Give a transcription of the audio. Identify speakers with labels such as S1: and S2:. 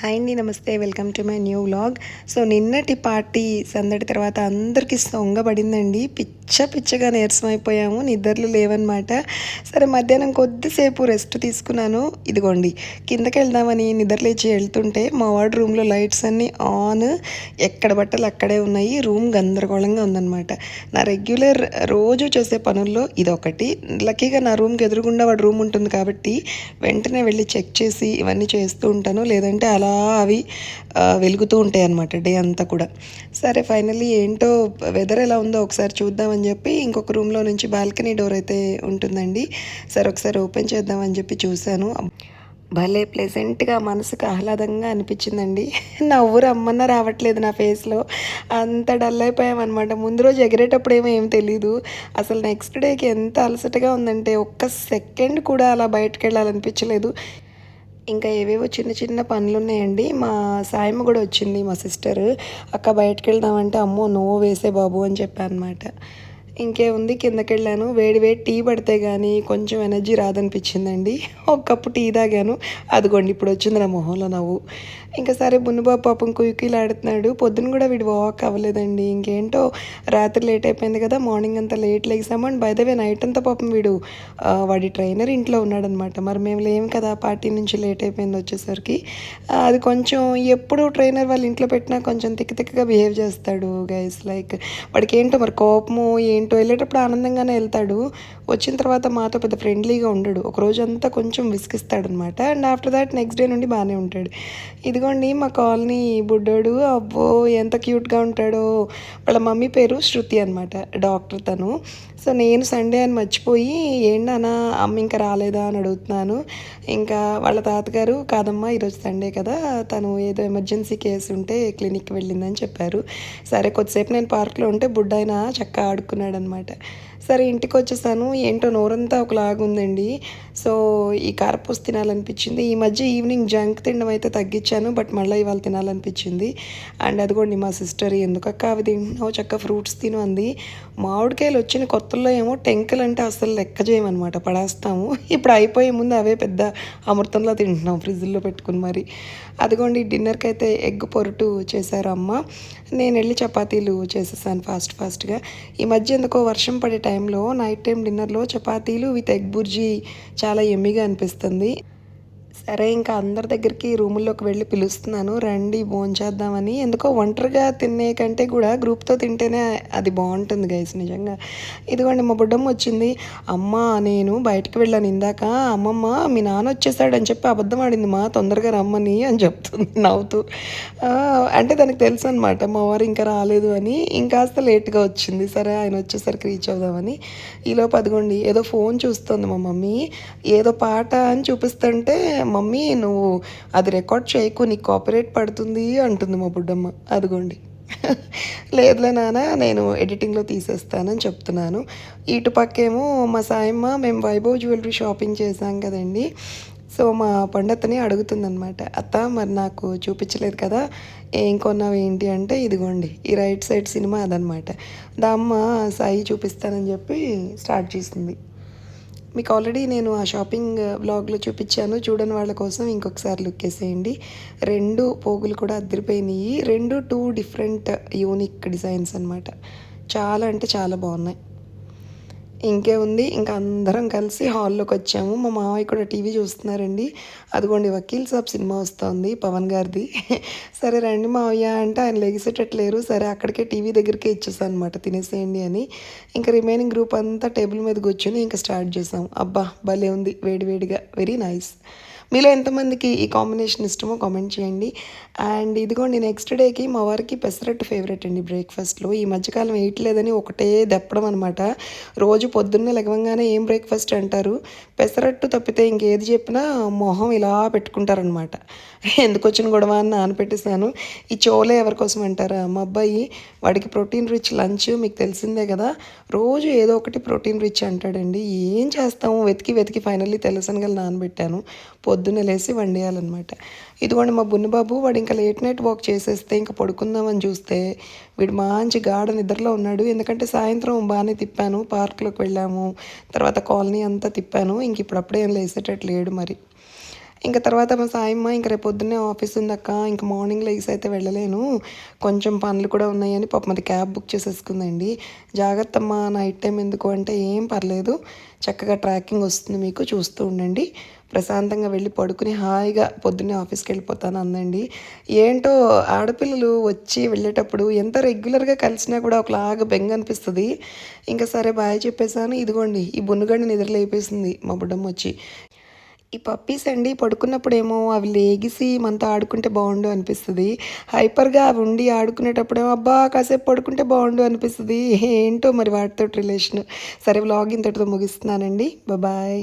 S1: Hi అండి నమస్తే welcome to my new vlog. So నిన్నటి పార్టీ సందడి తర్వాత అందరికీ సొంగబడిందండి పిచ్చ పిచ్చగా నీరసం అయిపోయాము నిద్రలు లేవన్నమాట. సరే మధ్యాహ్నం కొద్దిసేపు రెస్ట్ తీసుకున్నాను. ఇదిగోండి కిందకి వెళ్దామని నిద్రలేచి వెళ్తుంటే మా వాడు రూమ్లో లైట్స్ అన్నీ ఆన్. ఎక్కడ బట్టలు అక్కడే ఉన్నాయి. రూమ్ గందరగోళంగా ఉందన్నమాట. నా రెగ్యులర్ రోజు చేసే పనుల్లో ఇదొకటి. లక్కీగా నా రూమ్కి ఎదురుగుండా వాడు రూమ్ ఉంటుంది కాబట్టి వెంటనే వెళ్ళి చెక్ చేసి ఇవన్నీ చేస్తూ ఉంటాను. లేదంటే అలా అవి వెలుగుతూ ఉంటాయి అన్నమాట డే అంతా కూడా. సరే ఫైనల్లీ ఏంటో వెదర్ ఎలా ఉందో ఒకసారి చూద్దామని చెప్పి ఇంకొక రూమ్లో నుంచి బాల్కనీ డోర్ అయితే ఉంటుందండి. సరే ఒకసారి ఓపెన్ చేద్దామని చెప్పి చూశాను. భలే ప్లెజెంట్గా మనసుకు ఆహ్లాదంగా అనిపించిందండి. నవ్వు రమ్మన్నా రావట్లేదు నా ఫేస్లో. అంత డల్ అయిపోయామన్నమాట ముందు రోజు ఎగిరేటప్పుడు ఏమో ఏం తెలీదు. అసలు నెక్స్ట్ డేకి ఎంత అలసటగా ఉందంటే ఒక్క సెకండ్ కూడా అలా బయటకు వెళ్ళాలనిపించలేదు. ఇంకా ఏవేవో చిన్న చిన్న పనులు ఉన్నాయండి మా సాయమ్మ కూడా వచ్చింది మా సిస్టర్. అక్క బయటకు వెళ్దామంటే అమ్మో నో వేసే బాబు అని చెప్పాను అనమాట ఇంకేముంది? కిందకి వెళ్ళాను వేడి వేడి టీ పడితే కానీ కొంచెం ఎనర్జీ రాదనిపించిందండి. ఒక కప్పు టీ తాగాను. అదిగోండి ఇప్పుడు వచ్చింది నా మొహంలో నవ్వు. ఇంకా సరే బున్నుబాబు పాపం కుయికీలు ఆడుతున్నాడు పొద్దున కూడా వీడు వాక్ అవ్వలేదండి. ఇంకేంటో రాత్రి లేట్ అయిపోయింది కదా మార్నింగ్ అంతా late లేసాము. And by the way night అంతా పాపం వీడు వాడి ట్రైనర్ ఇంట్లో ఉన్నాడనమాట. మరి మేము లేము కదా పార్టీ నుంచి లేట్ అయిపోయింది వచ్చేసరికి. అది కొంచెం ఎప్పుడు ట్రైనర్ వాళ్ళ ఇంట్లో పెట్టినా కొంచెం తిక్క తిక్కగా బిహేవ్ చేస్తాడు గైస్ లైక్ వాడికి ఏంటో మరి కోపము ఏంటి వెళ్ళేటప్పుడు ఆనందంగానే వెళ్తాడు. వచ్చిన తర్వాత మాతో పెద్ద ఫ్రెండ్లీగా ఉండడు. ఒక రోజు అంతా కొంచెం విసిగిస్తాడు అనమాట and after that next day నుండి బాగానే ఉంటాడు. ఇదిగోండి మా కాలనీ బుడ్డోడు అబ్బో ఎంత క్యూట్గా ఉంటాడో. వాళ్ళ మమ్మీ పేరు శృతి అనమాట డాక్టర్ తను. సో నేను సండే అని మర్చిపోయి ఏంటన్నా అమ్మ ఇంకా రాలేదా? అని అడుగుతున్నాను. ఇంకా వాళ్ళ తాతగారు కాదమ్మా ఈరోజు సండే కదా తను ఏదో ఎమర్జెన్సీ కేసు ఉంటే క్లినిక్కి వెళ్ళిందని చెప్పారు. సరే కొద్దిసేపు నేను పార్క్లో ఉంటే బుడ్డాయన చక్కగా ఆడుకున్నాడు అనమాట సరే ఇంటికి వచ్చేసాను. ఏంటో నోరంతా ఒకలాగా ఉందండి. సో ఈ కారపూస తినాలనిపించింది. ఈ మధ్య ఈవినింగ్ జంక్ తినడం అయితే తగ్గించాను బట్ మళ్ళీ ఇవాళ తినాలనిపించింది. అండ్ అదిగోండి మా సిస్టర్ ఎందుకక్క అవి తింటున్నావు? చక్క ఫ్రూట్స్ తిను అంది. మామిడికాయలు వచ్చిన కొత్త కొత్తల్లో ఏమో టెంకలు అంటే అసలు లెక్క చేయమన్నమాట. పడేస్తాము. ఇప్పుడు అయిపోయే ముందు అవే పెద్ద అమృతంలో తింటున్నాం ఫ్రిడ్జ్లో పెట్టుకుని మరి. అదిగోండి డిన్నర్కి అయితే ఎగ్ పొరుటు చేశారు అమ్మ. నేను వెళ్ళి చపాతీలు చేసేసాను ఫాస్ట్ ఫాస్ట్గా. ఈ మధ్య ఎందుకో వర్షం పడే టైంలో నైట్ టైం డిన్నర్లో చపాతీలు విత్ ఎగ్ బుర్జీ చాలా ఎమ్మిగా అనిపిస్తుంది. సరే ఇంకా అందరి దగ్గరికి రూముల్లోకి వెళ్ళి పిలుస్తున్నాను. రండి భోంచేద్దామని ఎందుకో ఒంటరిగా తినే కంటే కూడా గ్రూప్తో తింటేనే అది బాగుంటుంది గైస్ నిజంగా. ఇదిగోండి మా బుడ్డమ్మ వచ్చింది. అమ్మ నేను బయటకు వెళ్ళాను ఇందాక. అమ్మమ్మ మీ నాన్న వచ్చేసాడని చెప్పి అబద్ధం ఆడింది. మా తొందరగా రమ్మని అని చెప్తుంది నవ్వుతూ. అంటే దానికి తెలుసు అనమాట మా వారు ఇంకా రాలేదు అని. ఇంకాస్త లేట్గా వచ్చింది. సరే ఆయన వచ్చేసరికి రీచ్ అవుదామని. ఈలోపు అదిగోండి ఏదో ఫోన్ చూస్తుంది మా మమ్మీ. ఏదో పాట అని చూపిస్తుంటే మమ్మీ నువ్వు అది రికార్డ్ చేయకు నీకు కాపరేట్ పడుతుంది అంటుంది మా బుడ్డమ్మ. అదిగోండి. లేదులే నాన్న నేను ఎడిటింగ్లో తీసేస్తానని చెప్తున్నాను. ఇటు పక్కేమో మా సాయమ్మ మేము వైభవ్ జ్యువెలరీ షాపింగ్ చేసాం కదండి. సో మా పండతని అడుగుతుందనమాట అత్త మరి నాకు చూపించలేదు కదా ఏం కొన్నావు ఏంటి? అంటే ఇదిగోండి ఈ రైట్ సైడ్ సినిమా అదనమాట దామ్మ సాయి చూపిస్తానని చెప్పి స్టార్ట్ చేసింది. మీకు ఆల్రెడీ నేను ఆ షాపింగ్ బ్లాగ్లో uh, చూపించాను. చూడని వాళ్ళ కోసం ఇంకొకసారి లుక్ వేసేయండి. రెండు పోగులు కూడా అదిరిపోయినాయి రెండు టూ డిఫరెంట్ యూనిక్ డిజైన్స్ అనమాట చాలా అంటే చాలా బాగున్నాయి. ఇంకే ఉంది. ఇంకా అందరం కలిసి హాల్లోకి వచ్చాము. మా మామయ్య కూడా టీవీ చూస్తున్నారండి. అదిగోండి వకీల్ సాబ్ సినిమా వస్తుంది పవన్ గారిది. సరే రండి మావయ్య అంటే ఆయన లెగిసేటట్లేరు. సరే అక్కడికే టీవీ దగ్గరికే ఇచ్చేసాను అనమాట తినేసేయండి అని. ఇంకా రిమైనింగ్ గ్రూప్ అంతా టేబుల్ మీద కూర్చొని ఇంకా స్టార్ట్ చేసాం. అబ్బా భలే ఉంది. వేడివేడిగా వెరీ నైస్. మీలో ఎంతమందికి ఈ కాంబినేషన్ ఇష్టమో కామెంట్ చేయండి. అండ్ ఇదిగోండి నెక్స్ట్ డేకి మా వారికి పెసరట్టు ఫేవరెట్ అండి బ్రేక్ఫాస్ట్లో ఈ మధ్యకాలం వేయట్లేదని ఒకటే దెప్పడం అనమాట రోజు పొద్దున్నే లెగవంగానే ఏం బ్రేక్ఫాస్ట్ అంటారు? పెసరట్టు తప్పితే ఇంకేది చెప్పినా మొహం ఇలా పెట్టుకుంటారనమాట ఎందుకు వచ్చిన గొడవ అని నానపెట్టేసాను ఈ చోలే ఎవరికోసం అంటారా? మా అబ్బాయి వాడికి ప్రోటీన్ రిచ్ లంచ్ మీకు తెలిసిందే కదా. రోజు ఏదో ఒకటి ప్రోటీన్ రిచ్ అంటాడండి. ఏం చేస్తాము? వెతికి వెతికి ఫైనల్లీ తెల్లసనగలు నానబెట్టాను. పొద్దున్నే లేసి వండేయాలన్నమాట. ఇదిగోండి మా బున్నబాబు వాడు ఇంకా లేట్ నైట్ వాక్ చేసేస్తే ఇంకా పడుకుందామని చూస్తే వీడు మంచి గాఢ నిద్రలో ఉన్నాడు. ఎందుకంటే సాయంత్రం బాగానే తిప్పాను పార్క్లోకి వెళ్ళాము తర్వాత కాలనీ అంతా తిప్పాను ఇంక ఇప్పుడు అప్పుడే ఏం లేసేటట్టు లేడు మరి. ఇంకా తర్వాత మా సాయమ్మ ఇంకా రేపు పొద్దున్నే ఆఫీస్ ఉందక్క ఇంకా మార్నింగ్ లెగ్స్ అయితే వెళ్ళలేను. కొంచెం పనులు కూడా ఉన్నాయని పాప అది క్యాబ్ బుక్ చేసేసుకుందండి. జాగ్రత్త అమ్మా నైట్ టైం ఎందుకు అంటే ఏం పర్లేదు. చక్కగా ట్రాకింగ్ వస్తుంది మీకు చూస్తూ ఉండండి. ప్రశాంతంగా వెళ్ళి పడుకుని హాయిగా పొద్దున్నే ఆఫీస్కి వెళ్ళిపోతాను అందండి. ఏంటో ఆడపిల్లలు వచ్చి వెళ్ళేటప్పుడు ఎంత రెగ్యులర్గా కలిసినా కూడా ఒకలాగా బెంగ అనిపిస్తుంది. ఇంకా సరే బాయ్ చెప్పేసాను ఇదిగోండి ఈ బున్నుగడ్డి నిద్రలేపేసింది మా బుడ్డమ్మ వచ్చి. ఈ పప్పీస్ అండి పడుకున్నప్పుడేమో అవి లేగిసి మనతో ఆడుకుంటే బాగుండు అనిపిస్తుంది. హైపర్గా అవి ఉండి ఆడుకునేటప్పుడేమో అబ్బా కాసేపు పడుకుంటే బాగుండు అనిపిస్తుంది. ఏంటో మరి వాటితో రిలేషన్ సరే వ్లాగ్ ఇంతటితో ముగిస్తున్నానండి. బాయ్